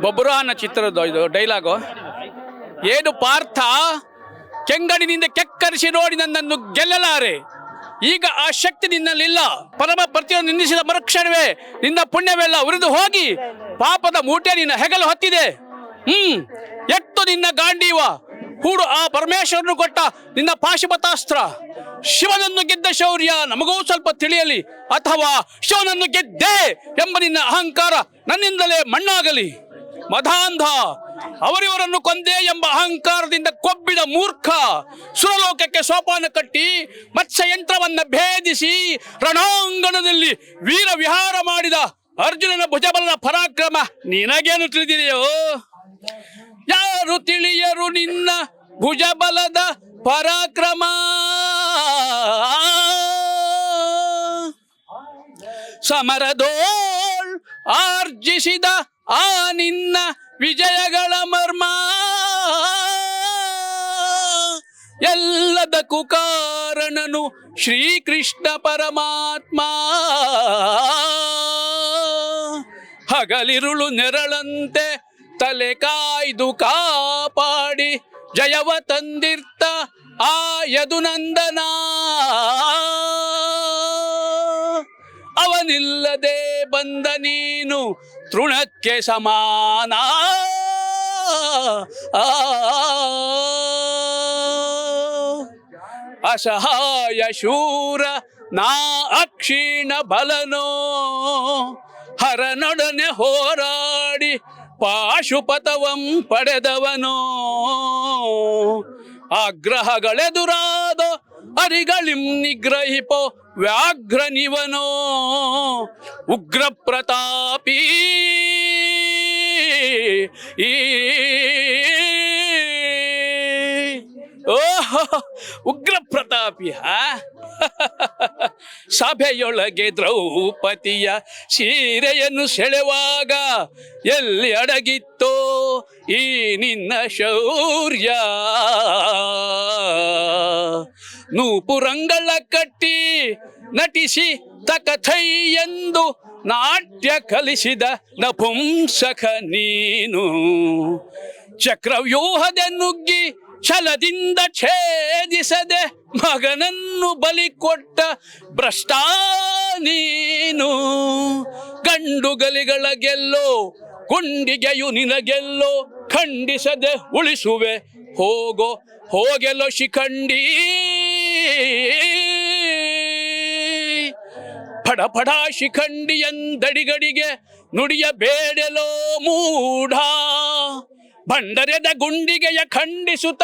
ಬೊಬ್ಬರಾನ ಚಿತ್ರದ ಇದು ಡೈಲಾಗು ಏನು ಪಾರ್ಥ ಕೆಂಗಡಿನಿಂದ ಕೆಕ್ಕರಿಸಿ ನೋಡಿ ನನ್ನನ್ನು ಗೆಲ್ಲಲಾರೆ. ಈಗ ಆ ಶಕ್ತಿ ನಿನ್ನಲ್ಲಿಲ್ಲ ಪರಮ ಪ್ರತಿಯನ್ನು ನಿಂದಿಸಿದ ಮರುಕ್ಷಣವೇ ನಿನ್ನ ಪುಣ್ಯವೆಲ್ಲ ಉರಿದು ಹೋಗಿ ಪಾಪದ ಮೂಟೆ ನಿನ್ನ ಹೆಗಲು ಹೊತ್ತಿದೆ. ಹ್ಮ್, ಎತ್ತು ನಿನ್ನ ಗಾಂಡೀವ. ಹೂಡು ಆ ಪರಮೇಶ್ವರನು ಕೊಟ್ಟ ನಿನ್ನ ಪಾಶುಪತಾಸ್ತ್ರ. ಶಿವನನ್ನು ಗೆದ್ದ ಶೌರ್ಯ ನಮಗೂ ಸ್ವಲ್ಪ ತಿಳಿಯಲಿ, ಅಥವಾ ಶಿವನನ್ನು ಗೆದ್ದೆ ಎಂಬ ನಿನ್ನ ಅಹಂಕಾರ ನನ್ನಿಂದಲೇ ಮಣ್ಣಾಗಲಿ. ಮಧಾಂಧ ಅವರಿವರನ್ನು ಕೊಂದೆ ಎಂಬ ಅಹಂಕಾರದಿಂದ ಕೊಬ್ಬಿದ ಮೂರ್ಖ ಸುರಲೋಕಕ್ಕೆ ಸೋಪಾನ ಕಟ್ಟಿ ಮತ್ಸ್ಯಯಂತ್ರವನ್ನು ಭೇದಿಸಿ ರಣಾಂಗಣದಲ್ಲಿ ವೀರ ವಿಹಾರ ಮಾಡಿದ ಅರ್ಜುನನ ಭುಜಬಲನ ಪರಾಕ್ರಮ ನಿನಗೇನು ತಿಳಿದಿದೆಯೋ? ಯಾರು ತಿಳಿಯರು ನಿನ್ನ ಭುಜಬಲದ ಪರಾಕ್ರಮ? ಸಮರದೋಳ್ ಆರ್ಜಿಸಿದ ಆ ನಿನ್ನ ವಿಜಯಗಳ ಮರ್ಮ. ಎಲ್ಲದಕ್ಕೂ ಕಾರಣನು ಶ್ರೀಕೃಷ್ಣ ಪರಮಾತ್ಮ. ಹಗಲಿರುಳು ನೆರಳಂತೆ ತಲೆ ಕಾಯ್ದು ಕಾಪಾಡಿ, ಜಯವ ತಂದಿರ್ತ ಆ ಯದುನಂದನ ಅವನಿಲ್ಲದೆ ಬಂದ ನೀನು ತೃಣಕ್ಕೆ ಸಮಾನ. ಅಸಹಾಯ ಶೂರ ನಾ ಅಕ್ಷೀಣ ಬಲನೋ. ಹರನೊಡನೆ ಹೋರಾಡಿ ಪಾಶುಪಥವಂ ಪಡೆದವನೋ. ಆಗ್ರಹಗಳೆದುರಾದ ಅರಿಗಳಿಂ ನಿಗ್ರಹಿಪೋ ವ್ಯಾಘ್ರನಿವನೋ ಉಗ್ರ ಪ್ರತಾಪಿ ಓಹೋ ಉಗ್ರ ಹಾ? ಸಭೆಯೊಳಗೆ ದ್ರೌಪದಿಯ ಸೀರೆಯನ್ನು ಸೆಳೆವಾಗ ಎಲ್ಲಿ ಅಡಗಿತ್ತೋ ಈ ನಿನ್ನ ಶೌರ್ಯ? ನೂಪುರಂಗಳ ಕಟ್ಟಿ ನಟಿಸಿ ತಕಥೈ ಎಂದು ನಾಟ್ಯ ಕಲಿಸಿದ ನಪುಂಸಕ ನೀನು. ಚಕ್ರವ್ಯೂಹದ ನುಗ್ಗಿ ಛಲದಿಂದ ಛೇದಿಸದೆ ಮಗನನ್ನು ಬಲಿ ಕೊಟ್ಟ ಭ್ರಷ್ಟ ನೀನು. ಗಂಡುಗಲಿಗಳ ಗೆಲ್ಲೋ, ಗುಂಡಿಗೆಯು ನಿನಗೆಲ್ಲೋ, ಖಂಡಿಸದೆ ಉಳಿಸುವೆ. ಹೋಗೋ, ಹೋಗೆಲ್ಲೋ ಶಿಖಂಡಿ. ಫಡ ಫಡ ಶಿಖಂಡಿ ಎಂದಡಿಗಡಿಗೆ ನುಡಿಯ ಬೇಡಲೋ ಮೂಢ. ಭಂಡರೆದ ಗುಂಡಿಗೆಯ ಖಂಡಿಸುತ್ತ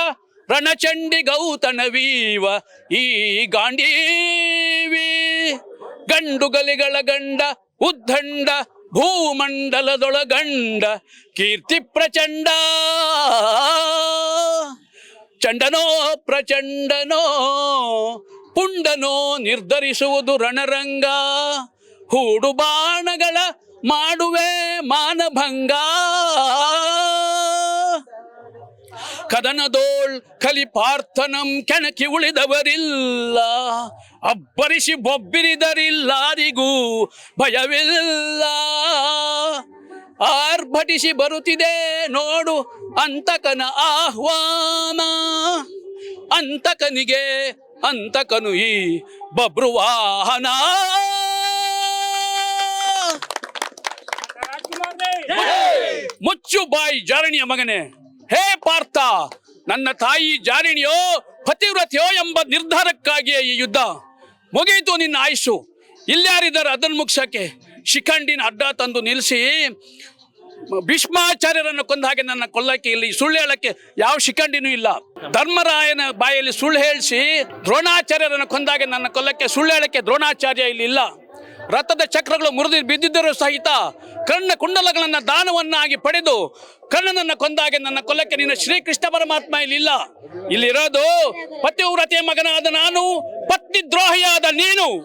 ರಣಚಂಡಿ ಗೌತನವೀವ ಈ ಗಾಂಡೀವಿ. ಗಂಡುಗಲಿಗಳ ಗಂಡ, ಉದ್ದಂಡ, ಭೂಮಂಡಲದೊಳಗಂಡ, ಕೀರ್ತಿ ಪ್ರಚಂಡ. ಚಂಡನೋ ಪ್ರಚಂಡನೋ, ಪುಂಡನೋ ನಿರ್ಧರಿಸುವುದು ರಣರಂಗ. ಹೂಡು ಬಾಣಗಳ ಮಾಡುವೆ ಮಾನಭಂಗ. ಕದನದೋಳ್ ಕಲಿಪಾರ್ಥನಂ ಕೆಣಕಿ ಉಳಿದವರಿಲ್ಲ. ಅಬ್ಬರಿಸಿ ಬೊಬ್ಬಿರಿದರಿಲ್ಲಾರಿಗೂ ಭಯವಿಲ್ಲ. ಆರ್ಭಟಿಸಿ ಬರುತ್ತಿದೆ ನೋಡು ಅಂತಕನ ಆಹ್ವಾನ. ಅಂತಕನಿಗೆ ಅಂತಕನು ಈ ಬಬ್ರುವಾಹನ. ಮುಚ್ಚು ಬಾಯಿ ಜಾರಣಿಯ ಮಗನೇ. ಹೇ ಪಾರ್ಥ, ನನ್ನ ತಾಯಿ ಜಾರಿಣಿಯೋ, ಪತಿವ್ರತೆಯೋ ಎಂಬ ನಿರ್ಧಾರಕ್ಕಾಗಿಯೇ ಈ ಯುದ್ಧ ಮುಗಿಯಿತು ನಿನ್ನ ಆಯುಷು ಇಲ್ಯಾರಿದ್ದಾರೆ ಅದನ್ನು ಮುಗ್ಸಕ್ಕೆ? ಶಿಖಂಡಿನ ಅಡ್ಡ ತಂದು ನಿಲ್ಲಿಸಿ, ಭೀಷ್ಮಾಚಾರ್ಯರನ್ನು ಕೊಂದ ಹಾಗೆ ನನ್ನ ಕೊಲ್ಲಕ್ಕೆ ಇಲ್ಲಿ ಸುಳ್ಳು ಹೇಳಕ್ಕೆ ಯಾವ ಶಿಖಂಡಿನೂ ಇಲ್ಲ. ಧರ್ಮರಾಯನ ಬಾಯಲ್ಲಿ ಸುಳ್ಳು ಹೇಳಿಸಿ ದ್ರೋಣಾಚಾರ್ಯರನ್ನು ಕೊಂದಾಗೆ ನನ್ನ ಕೊಲ್ಲಕ್ಕೆ ಸುಳ್ಳು ಹೇಳಕ್ಕೆ ದ್ರೋಣಾಚಾರ್ಯ ಇಲ್ಲಿ ಇಲ್ಲ. ರಥದ ಚಕ್ರಗಳು ಮುರಿದು ಬಿದ್ದಿದ್ದರೂ ಸಹಿತ ಕರ್ಣ ಕುಂಡಲಗಳನ್ನು ದಾನವನ್ನಾಗಿ ಪಡೆದು ಕರ್ಣನನ್ನ ಕೊಂದಾಗೆ ನನ್ನ ಕೊಲ್ಲಕ್ಕೆ ನಿನ್ನ ಶ್ರೀಕೃಷ್ಣ ಪರಮಾತ್ಮ ಇಲ್ಲಿಲ್ಲ. ಇಲ್ಲಿರೋದು ಪತಿವ್ರತೆಯ ಮಗನಾದ ನಾನು ಪತ್ನಿ ದ್ರೋಹಿಯಾದ ನೀನು.